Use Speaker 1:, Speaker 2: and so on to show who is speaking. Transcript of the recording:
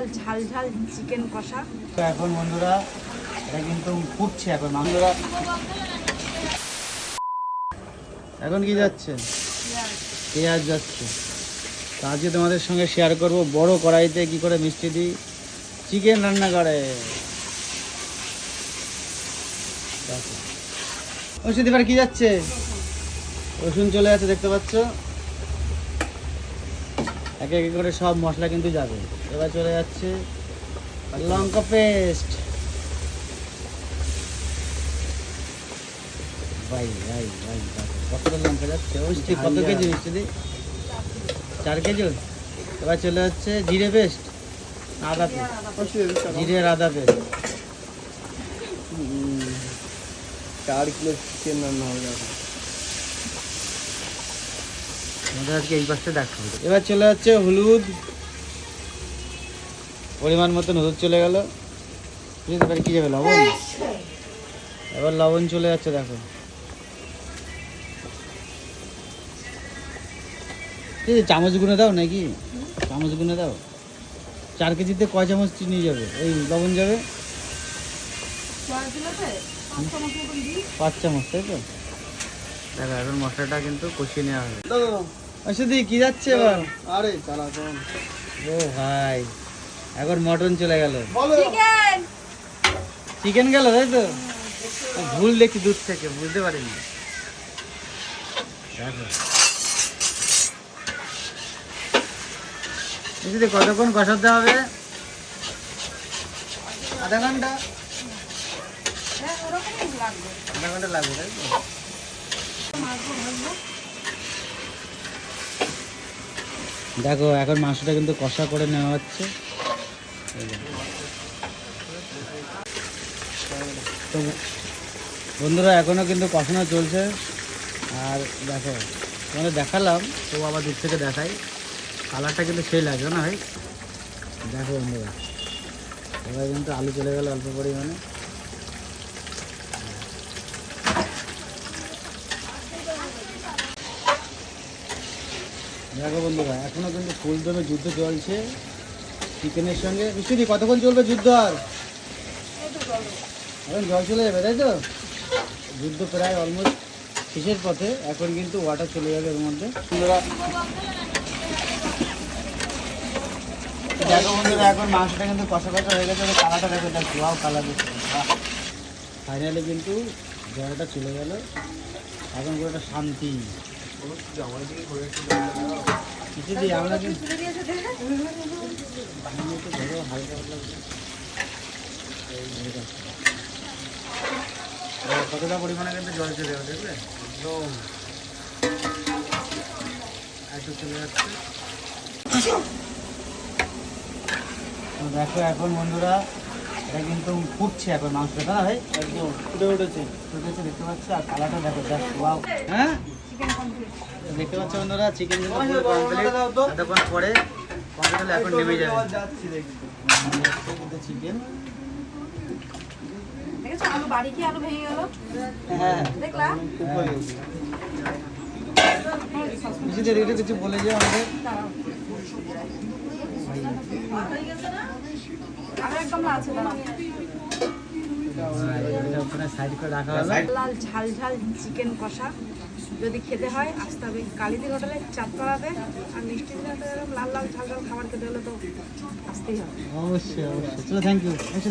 Speaker 1: লাল ঝাল ঝাল চিকেন কষা।
Speaker 2: তো এখন বন্ধুরা, এটা কিন্তু ফুটছে এখন। বন্ধুরা, এখন কি যাচ্ছে? পেঁয়াজ যাচ্ছে। তো আজকে তোমাদের সঙ্গে শেয়ার করব বড় কড়াইতে কি করে মিষ্টি দিই। চিকেন রান্না করে। ওষুধ এবার কি যাচ্ছে? রসুন চলে যাচ্ছে দেখতে পাচ্ছ? একে একে করে সব মশলা কিন্তু যাবে। এবার চলে যাচ্ছে লঙ্কা পেস্ট। ভাই ভাই ভাই কতটা লঙ্কা যাচ্ছে? মিষ্টি কত কেজি মিষ্টি দি চার কেজি এবার চলে যাচ্ছে জিরে পেস্ট। আদা পেস্ট। জিরে আর আদা পেস্ট।
Speaker 3: চার কিলো চিকেন রান্না হবে
Speaker 2: আমাদের আজকে এই পাশটা দেখতে এবার চলে যাচ্ছে হলুদ। পরিমাণ মতো হলুদ চলে গেল। বুঝতে পারি কি যাবে? লবণ? এবার লবণ চলে যাচ্ছে দেখো। চামচ গুনে দাও নাকি? চামচ গুনে দাও। চার কেজিতে কয় চামচ চিনি যাবে? এই লবণ যাবে? পাঁচ চামচ তাই তো? দেখো এখন মশলাটা কিন্তু কষিয়ে নেওয়া হবে অসুদি কি যাচ্ছে এবার?
Speaker 3: আরে চালা।
Speaker 2: ও ভাই। এখন মটন চলে গেল।
Speaker 1: চিকেন
Speaker 2: চিকেন গেল তাই তো? ভুল দেখি দূর থেকে বুঝতে পারিনি। কতক্ষণ কষাতে হবে? আধা ঘণ্টা?
Speaker 1: হ্যাঁ
Speaker 2: আধা ঘণ্টা লাগবে তাই তো? দেখো এখন মাংসটা কিন্তু কষা করে নেওয়া হচ্ছে। তো বন্ধুরা এখনও কিন্তু কষানো চলছে। আর দেখো, তোমাদের দেখালাম, তো আবার দূর থেকে দেখাই। কালারটা কিন্তু সেই লাগবে না ভাই? দেখো বন্ধুরা, এবার কিন্তু আলু চলে গেল অল্প পরিমাণে। দেখো বন্ধুরা, এখনও কিন্তু ফুল দমে যুদ্ধ চলছে। চিকেনের সঙ্গে। মিষ্টি কতক্ষণ চলবে যুদ্ধ আর? এখন জল চলে যাবে, তাই তো? যুদ্ধ প্রায় অলমোস্ট শেষের পথে, এখন কিন্তু ওয়াটার চলে যাবে এর মধ্যে। এখন কিন্তু কষা কষা হয়ে কিন্তু চলে গেল। এখন শান্তি।
Speaker 1: তুলে দিয়েছে দেখে
Speaker 2: আমি একটু ধরো হালকা। ও, কতটা পরিমাণে কিন্তু জল চলে যাবে দেখবে একদম একটু চলে যাচ্ছে দেখো এখন বন্ধুরা এটা কিন্তু ফুটছে এখন মাংসটা না ভাই?
Speaker 3: একদম ফুটে উঠেছে।
Speaker 2: ফুটেছে দেখতে পাচ্ছ? আর কালারটা দেখো দেখ ওয়াও। হ্যাঁ? দেখতে পাচ্ছ বন্ধুরা চিকেন কিন্তু পুরো কমপ্লিট এতক্ষণ পরে কমপ্লিট হলে এখন নেমে যাবে। চিকেন
Speaker 1: আলু বাড়ি কি আলু ভেঙে গেল?
Speaker 2: হ্যাঁ। নিজেদের এটা কিছু বলে যে আমাদের।
Speaker 1: লাল ঝাল ঝাল চিকেন কষা যদি খেতে হয় আসতে হবে কালীদির হোটেলে চাঁদপাড়াতে আর মিষ্টি দিনে লাল লাল ঝাল ঝাল খাবার খেতে হলে তো আসতেই হবে।
Speaker 2: অবশ্যই অবশ্যই। Thank you